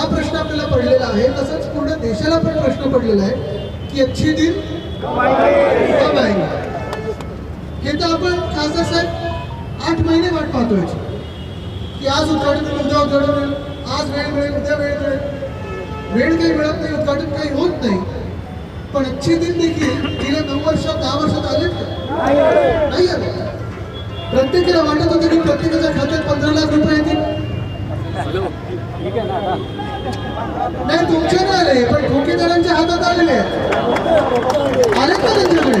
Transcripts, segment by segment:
हा प्रश्न आपल्याला पडलेला आहे. तसंच पूर्ण देशाला पण प्रश्न पडलेला आहे की अच्छे दिन कब आएंगे हे तर आपण खासदार साहेब आठ महिने वाट पाहतोय. याची. की आज उद्घाटन उद्या उद्घाटन होईल आज वेळ मिळेल उद्या वेळ मिळेल. वेळ काही मिळत नाही उद्घाटन काही होत नाही. पण अच्छे दिन देखील गेल्या नऊ वर्षात दहा वर्षात आले नाही आले प्रत्येकाला वाटत होतं की प्रत्येकाच्या खात्यात पंधरा लाख रुपये येतील. नाही तुमचे नाही आले पण ठोकेदारांच्या हातात आलेले आहेत. आले का त्यांच्याकडे?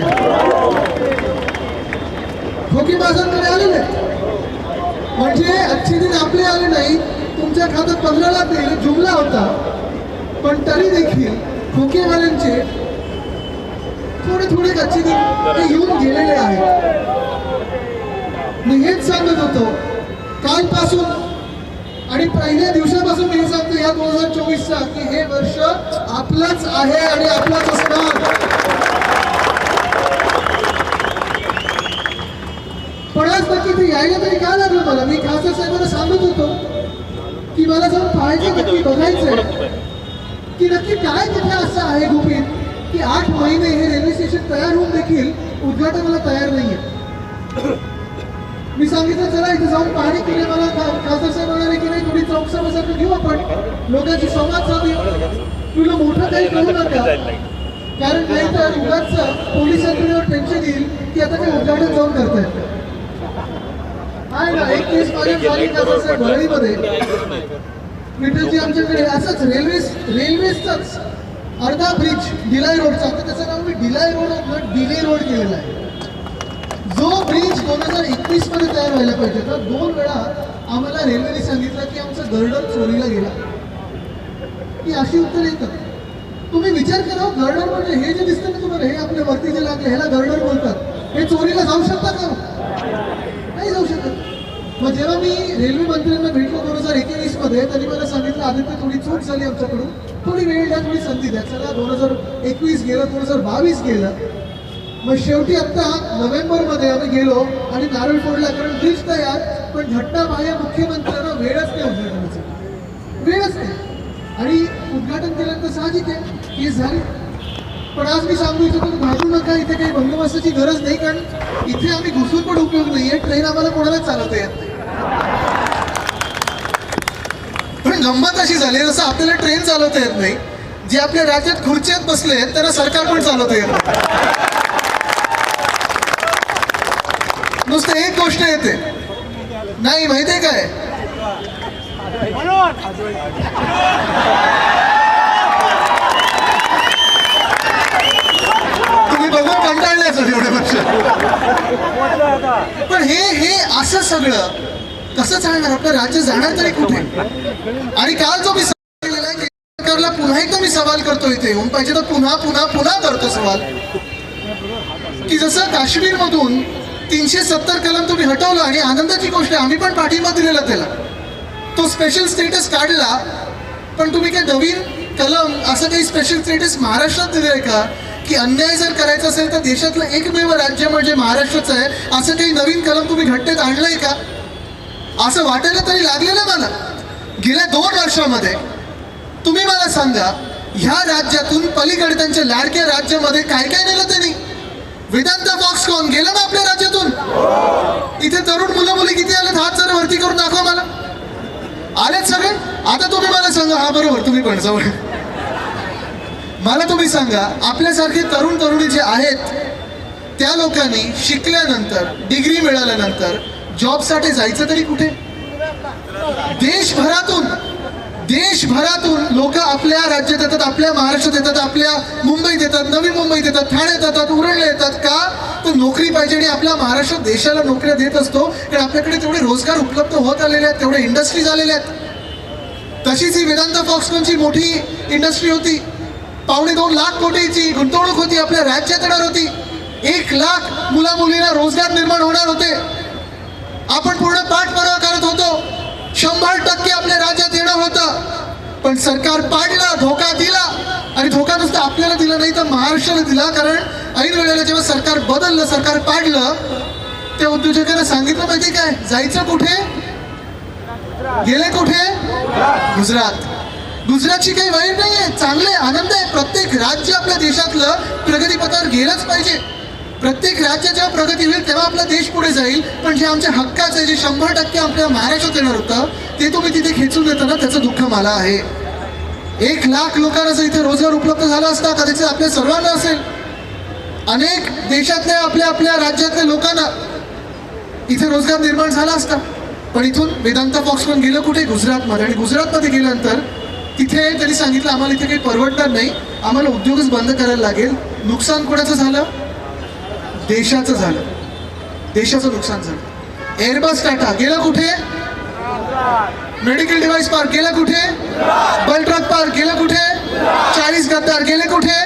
ठोकेबाजांकडे आलेले म्हणजे अच्छे दिन आपले आले नाही तुमच्या खात्यात पंधरा लाख नाही जुमला होता. पण तरी देखील ठोकेवाल्यांचे थोडे थोडे कच्चे दिन ते येऊन गेलेले आहेत. मी हेच सांगत होतो कालपासून आणि पहिल्या दिवसापासून मी सांगतो या दोन हजार चोवीसचा की हे वर्ष आपलंच आहे आणि आपलंच असणार. पण आज नक्की ते यायला तरी काय लागलं मला? मी खासदार साहेबांना सांगत होतो की मला जाऊन पाहायचं नक्की बघायचंय की नक्की काय तिथे असं आहे गुपित की आठ महिने हे रेल्वे स्टेशन तयार होऊन देखील उद्घाटनाला तयार नाहीये. मी सांगितलं चला इथे जाऊन पाहणी केली मला खासदार साहेब म्हणाले की नाही थोडी चौक समस्या घेऊ आपण. लोकांची संवाद साधूया. तुला मोठं काही करू नका. कारण नाही तर उगाच पोलिसांकडे टेन्शन येईल की आता काही उद्घाटन जाऊन करतायत आहे ना एक केस माझ्या झाली खासदार साहेब वरळीमध्ये विठ्ठलजी आमच्याकडे असंच रेल्वे रेल्वेचाच अर्धा ब्रिज डिलाय रोडचा त्याचं नाव मी डिलाय रोड डिले रोड केलेला आहे. जो ब्रिज दोन हजार एकवीसमध्ये तयार व्हायला पाहिजे. तर दोन वेळा आम्हाला रेल्वेने सांगितलं की आमचं गर्डर चोरीला गेला. की अशी उत्तर येतात तुम्ही विचार करा गर्डर म्हणजे हे जे दिसतं ना तुम्हाला हे आपल्या वरती जे लागले ह्याला गर्डर बोलतात. हे चोरीला जाऊ शकतात का? नाही जाऊ शकत. मग जेव्हा मी रेल्वे मंत्र्यांना भेटलो दोन हजार एकवीसमध्ये त्यांनी मला सांगितलं आदित्य थोडी चूक झाली आमच्याकडून. थोडी वेळ द्या थोडी संधी द्या. चला दोन हजार एकवीस गेलं दोन हजार बावीस गेलं. मग शेवटी आता नोव्हेंबरमध्ये आम्ही गेलो आणि नारळ फोडला कारण ब्रिज तयार पण घटना बाह्य मुख्यमंत्र्यांना वेळच नाही उद्घाटनाचा वेळच नाही. आणि उद्घाटन केल्यानंतर साहजिक आहे केस झाली. पण आज मी सांगू इच्छितो की घाबरू नका इथे काही बंदोबस्ताची गरज नाही कारण इथे आम्ही घुसून पण उपयोग नाहीये ट्रेन आम्हाला कोणालाच चालवता येत नाही. पण गंमत अशी झाली जसं आपल्याला ट्रेन चालवता येत नाही जे आपल्या राज्यात खुर्च्यात बसले आहेत त्यांना सरकार पण चालवता येत नाही. नुसतं एक गोष्ट येते. नाही माहितीये काय? तुम्ही बघून कंटाळल्याच सर एवढे वर्ष. पण हे हे असं सगळं कसं चालणार? आपलं राज्य जाणार तरी कुठे? आणि काल जो मी सवाल सरकारला पुन्हा एकदा मी सवाल करतो इथे येऊन. पाहिजे तर पुन्हा पुन्हा पुन्हा करतो सवाल. की जसं काश्मीरमधून तीनशे सत्तर कलम तुम्ही हटवलं आणि आनंदाची गोष्ट आहे आम्ही पण पाठिंबा दिलेला त्याला. तो स्पेशल स्टेटस काढला पण तुम्ही काय नवीन कलम असं काही स्पेशल स्टेटस महाराष्ट्रात दिलंय का? की अन्याय जर करायचा असेल तर देशातलं एकमेव राज्य म्हणजे महाराष्ट्रच आहे असं काही नवीन कलम तुम्ही घटनेत आणलंय का? असं वाटायला तरी लागलेलं मला. गेल्या दोन वर्षामध्ये तुम्ही मला सांगा ह्या राज्यातून पलीकडे त्यांच्या लाडक्या राज्यामध्ये काय काय नेलं त्यांनी? विधान बॉक्स कोण? गेलं ना आपल्या राज्यातून? इथे तरुण मुलं मुली किती आलेत? हात जर वरती करून दाखवा मला. आलेत सगळे? आता तुम्ही मला सांगा. हा बरोबर तुम्ही पण जवळ मला तुम्ही सांगा आपल्यासारखे तरुण तरुणी जे आहेत त्या लोकांनी शिकल्यानंतर डिग्री मिळाल्यानंतर जॉबसाठी जायचं तरी कुठे? देशभरातून. देशभरातून लोक आपल्या राज्यात येतात आपल्या महाराष्ट्रात येतात आपल्या मुंबईत येतात नवी मुंबईत येतात ठाण्यात येतात उरणला येतात का? तर नोकरी पाहिजे आणि आपल्या महाराष्ट्र देशाला नोकऱ्या देत असतो. कारण आपल्याकडे तेवढे रोजगार उपलब्ध होत आलेले आहेत तेवढे इंडस्ट्रीज आलेल्या आहेत. तशीच ही वेदांता फॉक्सकॉनची मोठी इंडस्ट्री होती. पावणे दोन लाख कोटीची गुंतवणूक होती आपल्या राज्यात येणार होती. एक लाख मुला मुलींना रोजगार निर्माण होणार होते. आपण पूर्ण पाठपुरावा करत होतो. शंभर टक्के आपल्या राज्यात येणं होतं. पण सरकार पाडलं धोका दिला. आणि धोका नुसतं आपल्याला दिला नाही तर महाराष्ट्राला दिला. कारण ऐन वेळेला जेव्हा सरकार बदललं सरकार पाडलं त्या उद्योजकांना सांगितलं पाहिजे काय? जायचं कुठे? गेले कुठे? गुजरात. गुजरातची काही वाईट नाही आहे चांगले आनंद आहे. प्रत्येक राज्य आपल्या देशातलं प्रगतीपथावर गेलंच पाहिजे. प्रत्येक राज्य जेव्हा प्रगती होईल तेव्हा आपला देश पुढे जाईल. पण जे आमच्या हक्काचं आहे जे शंभर टक्के आपल्या महाराष्ट्रात येणार होतं ते तुम्ही तिथे खेचून देताना त्याचं दुःख मला आहे. एक लाख लोकांना जर इथे रोजगार उपलब्ध झाला असता कदाचित आपल्या सर्वांना असेल. अनेक देशातल्या आपल्या आपल्या राज्यातल्या लोकांना इथे रोजगार निर्माण झाला असता. पण इथून वेदांता फॉक्सकॉन गेलं कुठे? गुजरातमध्ये. आणि गुजरातमध्ये गेल्यानंतर तिथे त्यांनी सांगितलं आम्हाला इथे काही परवडणार नाही. आम्हाला उद्योगच बंद करायला लागेल. नुकसान कोणाचं झालं? देशाचं झालं. देशाचं नुकसान झालं. एअरबस टाटा गेला कुठे? मेडिकल डिव्हाइस पार्क गेला कुठे? बलट्रक पार्क गेला कुठे? चाळीस गद्दार गेले कुठे?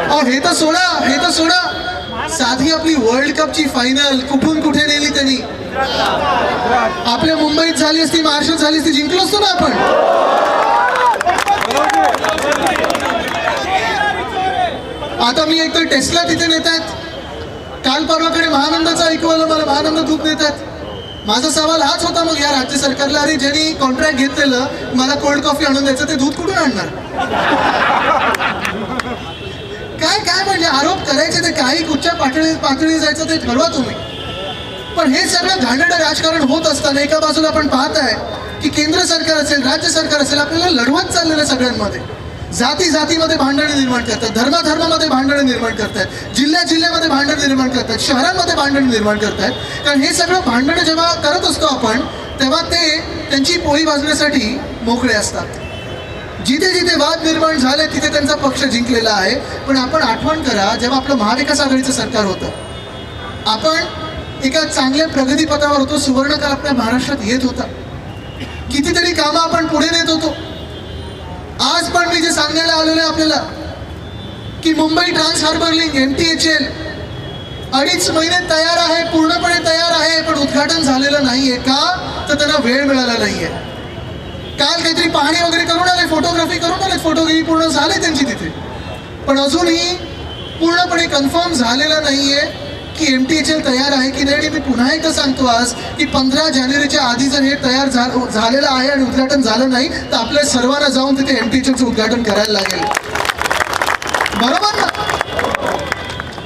अहो हे तर सोडा हे तर सोडा. साधी आपली वर्ल्ड कपची फायनल कुठून कुठे नेली त्यांनी? आपल्या मुंबईत झाली असती महाराष्ट्रात झाली असती जिंकलो असतो ना आपण. आता मी एकतर टेस्ला तिथे नेत आहेत काल परवाकडे महानंदाचं ऐकवलं मला महानंद दूध नेत आहेत माझा सवाल हाच होता मग या राज्य सरकारला अरे ज्यांनी कॉन्ट्रॅक्ट घेतलेलं मला कोल्ड कॉफी आणून द्यायचं ते दूध कुठून आणणार? काय काय म्हणजे आरोप करायचे ते काही कुठच्या पातळी पातळी जायचं ते ठरवा तुम्ही. पण हे सगळं घाणडं राजकारण होत असताना एका बाजूला आपण पाहत आहे की केंद्र सरकार असेल राज्य सरकार असेल आपल्याला लढवत चाललेलं आहे सगळ्यांमध्ये. जाती जातीमध्ये भांडणे निर्माण करतात धर्माधर्मामध्ये भांडणे निर्माण करतात जिल्ह्या जिल्ह्यामध्ये भांडण निर्माण करतात शहरांमध्ये भांडण निर्माण करतात. कारण हे सगळं भांडणं जेव्हा करत असतो आपण तेव्हा ते त्यांची पोळी वाजण्यासाठी मोकळे असतात. जिथे जिथे वाद निर्माण झाले तिथे त्यांचा पक्ष जिंकलेला आहे. पण आपण आठवण करा जेव्हा आपलं महाविकास आघाडीचं सरकार होतं आपण एका चांगल्या प्रगतीपथावर होतो सुवर्णकाल आपल्या महाराष्ट्रात येत होता. कितीतरी कामं आपण पुढे नेत होतो. आज पण मी जे सांगायला आलेलं आहे आपल्याला की Mumbai trans harbour link M T H L अडीच महिने तयार आहे पूर्णपणे तयार आहे पण उद्घाटन झालेलं नाहीये का? तर त्यांना वेळ मिळाला नाहीये. काल काहीतरी पाहणी वगैरे करून आले फोटोग्राफी करून आले फोटोग्राफी पूर्ण झाले त्यांची तिथे. पण अजूनही पूर्णपणे कन्फर्म झालेलं नाहीये. की एम टी एच एल तयार आहे की नाही? आणि मी पुन्हा एकदा सांगतो आज की पंधरा जानेवारीच्या आधी जर हे तयार झालेलं आहे आणि उद्घाटन झालं नाही तर आपल्या सर्वांना जाऊन तिथे एम टी एच एलचं उद्घाटन करायला लागेल. बरोबर ना?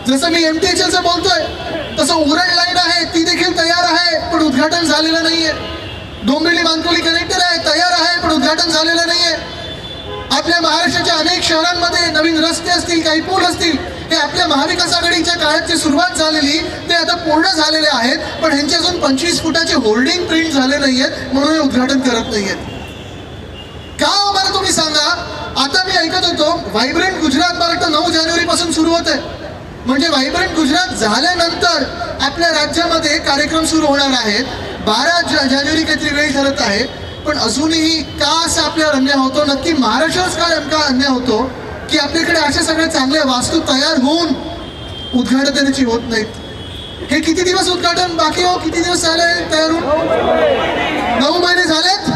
जसं मी एम टी एच एलचं बोलतोय तसं उरण लाईन आहे ती देखील तयार आहे पण उद्घाटन झालेलं नाहीये. डोंबिवली मानकोली कनेक्टर आहे तयार आहे पण उद्घाटन झालेलं नाहीये. आपल्या महाराष्ट्राच्या अनेक शहरांमध्ये नवीन रस्ते असतील काही पूल असतील हे आपल्या महाविकास आघाडीच्या काळात सुरुवात झालेली ते आता पूर्ण झालेले आहेत पण ह्यांचे अजून पंचवीस फुटाचे होल्डिंग प्रिंट झाले नाहीयेत म्हणून हे उद्घाटन करत नाहीयेत. का हो आम्हाला मला तुम्ही सांगा? आता मी ऐकत होतो व्हायब्रंट गुजरात मला नऊ जानेवारी पासून सुरू होत आहे म्हणजे व्हायब्रंट गुजरात झाल्यानंतर आपल्या राज्यामध्ये कार्यक्रम सुरू होणार आहेत. बारा जा- जानेवारी काहीतरी वेळ ठरत आहे. पण अजूनही का असा आपल्यावर अन्याय होतो? नक्की महाराष्ट्राच काय नेमका अन्याय होतो? की आपल्याकडे अशा सगळ्या चांगल्या वास्तू तयार होऊन उद्घाटन त्यांची होत नाहीत. हे किती दिवस उद्घाटन बाकी हो? किती दिवस झाले तयार होऊन? नऊ महिने झालेत?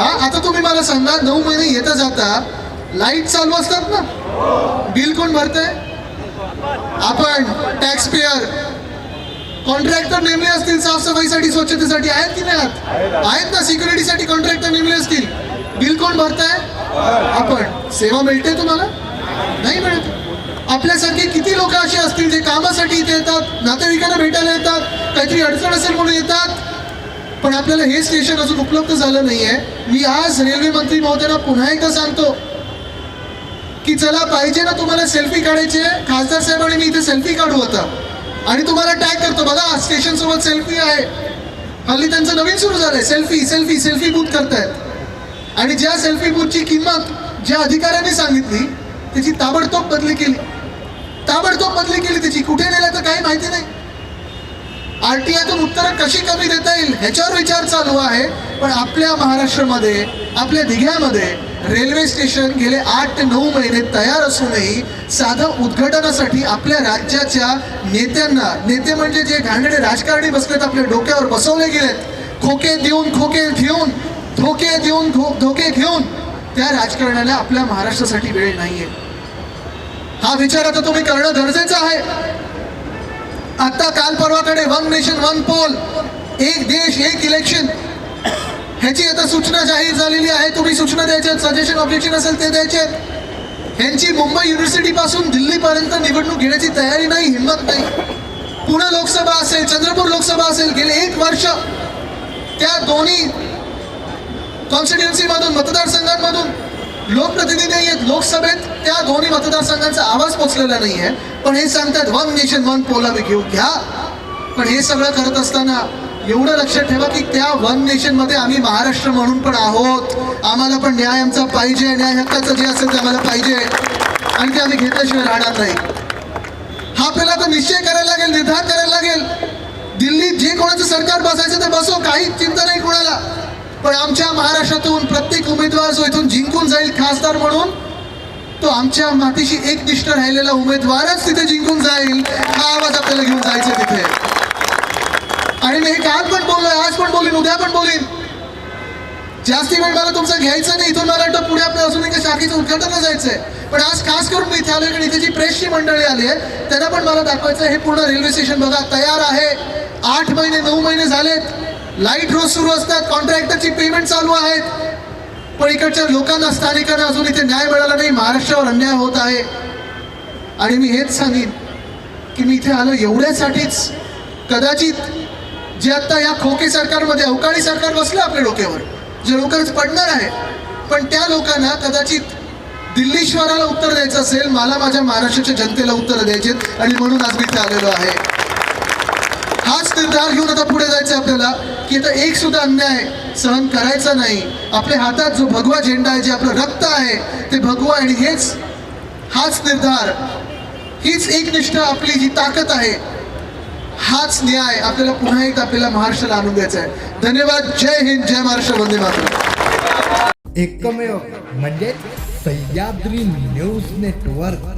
हा आता तुम्ही मला सांगा नऊ महिने येता जाता लाइट चालू असतात ना? बिल कोण भरतंय? आपण टॅक्स पेअर कॉन्ट्रॅक्टर नेमले असतील साफसफाईसाठी स्वच्छतेसाठी आहेत की नाही? आहेत. ना सिक्युरिटीसाठी कॉन्ट्रॅक्टर नेमले असतील. बिल कोण भरताय? आपण. सेवा मिळते तुम्हाला? नाही मिळत. आपल्यासारखे किती लोक असे असतील जे कामासाठी इथे येतात नातेवाईकांना भेटायला येतात काहीतरी अडचण असेल म्हणून येतात? पण आपल्याला हे स्टेशन अजून उपलब्ध झालं नाहीये. मी आज रेल्वे मंत्री महोदयांना पुन्हा एकदा सांगतो की चला पाहिजे ना तुम्हाला सेल्फी काढायचे. खासदार साहेब आणि मी इथे सेल्फी काढू आता. आणि तुम्हाला टॅग करतो. बघा स्टेशन सोबत सेल्फी आहे. हल्ली त्यांचं नवीन सुरू झालंय. सेल्फी सेल्फी सेल्फी बूथ करतायत. आणि ज्या सेल्फी बूथची किंमत ज्या अधिकाऱ्यांनी सांगितली त्याची ताबडतोब बदली केली. ताबडतोब बदली केली त्याची. कुठे नेलं तर काही माहिती नाही. आरटीआयतून उत्तरं कशी कमी देता येईल ह्याच्यावर विचार चालू आहे. पण आपल्या महाराष्ट्रामध्ये आपल्या दिघ्यामध्ये रेल्वे स्टेशन गेले आठ ते नऊ महिने तयार असूनही साधं उद्घाटनासाठी आपल्या राज्याच्या नेत्यांना नेते म्हणजे जे घाणेरडे राजकारणी बसलेत आपल्या डोक्यावर बसवले गेलेत. खोके देऊन खोके घेऊन धोके देऊन धोके घेऊन त्या राजकारणाला आपल्या महाराष्ट्रासाठी वेळ नाहीये. हा विचार आता तुम्ही करणं गरजेचं आहे. आता काल परवाकडे वन नेशन वन पोल एक देश एक इलेक्शन ह्याची आता सूचना जाहीर झालेली आहे. तुम्ही सूचना द्यायच्या सजेशन ऑब्जेक्शन असेल ते द्यायचे. ह्यांची मुंबई युनिव्हर्सिटी पासून दिल्लीपर्यंत निवडणूक घेण्याची तयारी नाही हिंमत नाही. पुणे लोकसभा असेल चंद्रपूर लोकसभा असेल गेले एक वर्ष त्या दोन्ही कॉन्स्टिट्युन्सीमधून मतदारसंघांमधून लोकप्रतिनिधी नाही आहेत लोकसभेत त्या दोन्ही मतदारसंघांचा आवाज पोचलेला नाही आहे पण हे सांगतात वन नेशन वन पोला घेऊ. घ्या. पण हे सगळं करत असताना एवढं लक्षात ठेवा की त्या वन नेशनमध्ये आम्ही महाराष्ट्र म्हणून पण आहोत. आम्हाला पण न्याय आमचा पाहिजे न्याय हक्काचं जे असेल ते आम्हाला पाहिजे. आणि ते आम्ही घेतल्याशिवाय राहणार नाही. हा आपल्याला आता निश्चय करायला लागेल निर्धार करायला लागेल. दिल्लीत जे कोणाचं सरकार बसायचं ते बसो काही चिंता नाही कोणाला. पण आमच्या महाराष्ट्रातून प्रत्येक उमेदवार जो इथून जिंकून जाईल खासदार म्हणून तो आमच्या मातीशी एकनिष्ठ राहिलेला उमेदवारच तिथे जिंकून जाईल. हा आवाज आपल्याला घेऊन जायचा तिथे. आणि मी हे काल पण बोललोय आज पण बोलीन उद्या पण बोलीन जास्ती वेळ मला तुमचं घ्यायचं नाही इथून मला वाटतं पुढे आपल्या अजून एका शाखेचं उद्घाटनला जायचंय. पण आज खास करून मी इथे आलोय कारण इथे जी प्रेसची मंडळी आली आहे त्यांना पण मला दाखवायचं हे पूर्ण रेल्वे स्टेशन बघा तयार आहे. आठ महिने नऊ महिने झालेत. लाइट रोज सुरू असतात कॉन्ट्रॅक्टरची पेमेंट चालू आहेत. पण इकडच्या लोकांना स्थानिकांना अजून इथे न्याय मिळाला नाही महाराष्ट्रावर अन्याय होत आहे. आणि मी हेच सांगेन की मी इथे आलो एवढ्यासाठीच कदाचित जे आता या खोके सरकारमध्ये अवकाळी सरकार बसलं आपल्या डोक्यावर जे लवकरच पडणार आहे. पण त्या लोकांना कदाचित दिल्लीश्वराला उत्तर द्यायचं असेल मला माझ्या महाराष्ट्राच्या जनतेला उत्तर द्यायचे आणि म्हणून आज मी इथे आलेलो आहे. हाच निर्धार घेऊन आता पुढे जायचं आपल्याला. की आता एक सुद्धा अन्याय सहन करायचा नाही. आपल्या हातात जो भगवा झेंडा आहे जे आपलं रक्त आहे ते भगवा आणि हेच हाच निर्धार. हीच एकनिष्ठ आपली जी ताकद आहे हाच न्याय आपल्याला पुन्हा एक आपल्याला महाराष्ट्राला आणून द्यायचा आहे. धन्यवाद. जय हिंद. जय महाराष्ट्र. वंदे मातरम. एकमेव म्हणजे सह्याद्री न्यूज नेटवर्क.